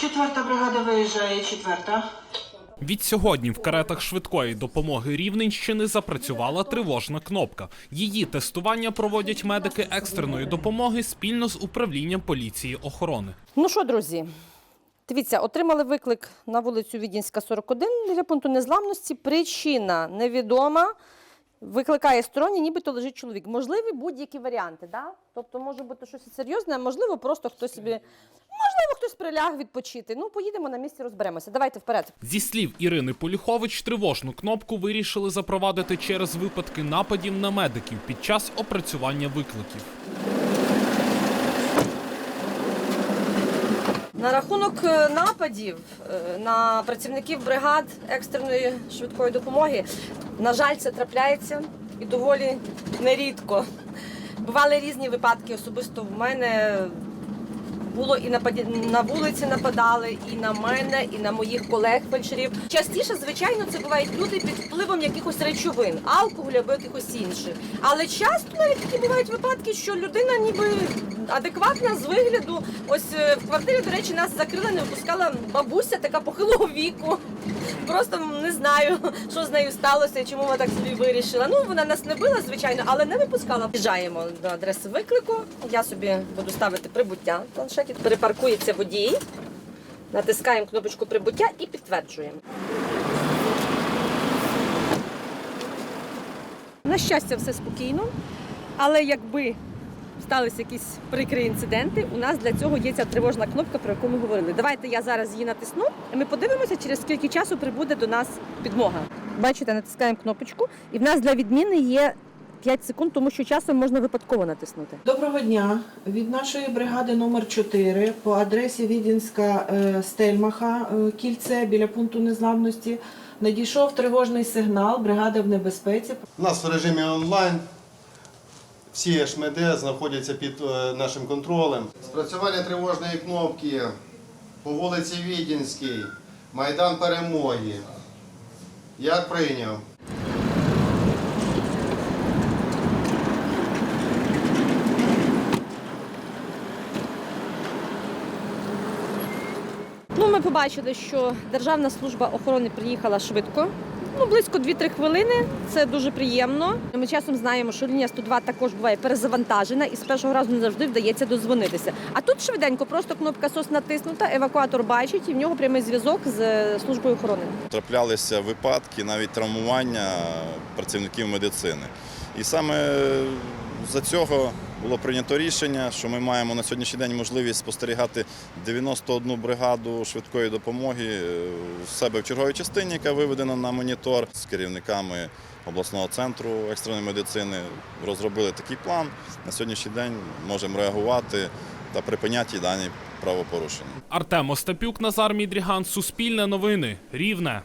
Четверта бригада виїжджає, четверта. Відсьогодні в каретах швидкої допомоги Рівненщини запрацювала тривожна кнопка. Її тестування проводять медики екстреної допомоги спільно з управлінням поліції охорони. Ну що, друзі, дивіться, отримали виклик на вулицю Відінська, 41 біля пункту незламності. Причина невідома. Викликає сторонній, нібито лежить чоловік. Можливі будь-які варіанти. Да? Тобто може бути щось серйозне, а можливо, просто хтось собі. Можливо, хтось приляг відпочити. Ну, поїдемо на місці, розберемося. Давайте вперед. Зі слів Ірини Полюхович, тривожну кнопку вирішили запровадити через випадки нападів на медиків під час опрацювання викликів. На рахунок е, нападів е, на працівників бригад екстреної швидкої допомоги, на жаль, це трапляється і доволі нерідко. Бували різні випадки. Особисто в мене було і на вулиці нападали, і на мене, і на моїх колег фельдшерів. Частіше, звичайно, це бувають люди під впливом якихось речовин, алкоголю або якихось інших. Але часто навіть такі бувають випадки, що людина ніби адекватна з вигляду. Ось е, в квартирі, до речі, нас закрила, не випускала бабуся, така похилого віку. Просто не знаю, що з нею сталося чому вона так собі вирішила. Ну, вона нас не била, звичайно, але не випускала. Їжджаємо до адреси виклику. Я собі буду ставити прибуття в планшеті. Перепаркується водій. Натискаємо кнопочку прибуття і підтверджуємо. На щастя, все спокійно, але якби сталися якісь прикрі інциденти, у нас для цього є ця тривожна кнопка, про яку ми говорили. Давайте я зараз її натисну, і ми подивимося, через скільки часу прибуде до нас підмога. Бачите, натискаємо кнопочку, і в нас для відміни є 5 секунд, тому що часом можна випадково натиснути. Доброго дня. Від нашої бригади номер 4 по адресі Відінська е, Стельмаха, е, кільце біля пункту незламності. Надійшов тривожний сигнал, бригада в небезпеці. У нас в режимі онлайн. Всі ШМД знаходяться під е, нашим контролем. Спрацювання тривожної кнопки по вулиці Відінській, Майдан Перемоги. Як прийняв? Ну, ми побачили, що Державна служба охорони приїхала швидко. Ну, близько 2-3 хвилини. Це дуже приємно. Ми часом знаємо, що лінія 102 також буває перезавантажена і з першого разу не завжди вдається дозвонитися. А тут швиденько, просто кнопка СОС натиснута, евакуатор бачить, і в нього прямий зв'язок з е, службою охорони. Траплялися випадки, навіть травмування працівників медицини. І саме за цього було прийнято рішення, що ми маємо на сьогоднішній день можливість спостерігати 91 бригаду швидкої допомоги е, в себе в черговій частині, яка виведена на монітор з керівниками обласного центру екстреної медицини. Розробили такий план. На сьогоднішній день можемо реагувати та припиняти дані правопорушення. Артем Остапюк, Назар Мідріган, Суспільне новини, Рівне.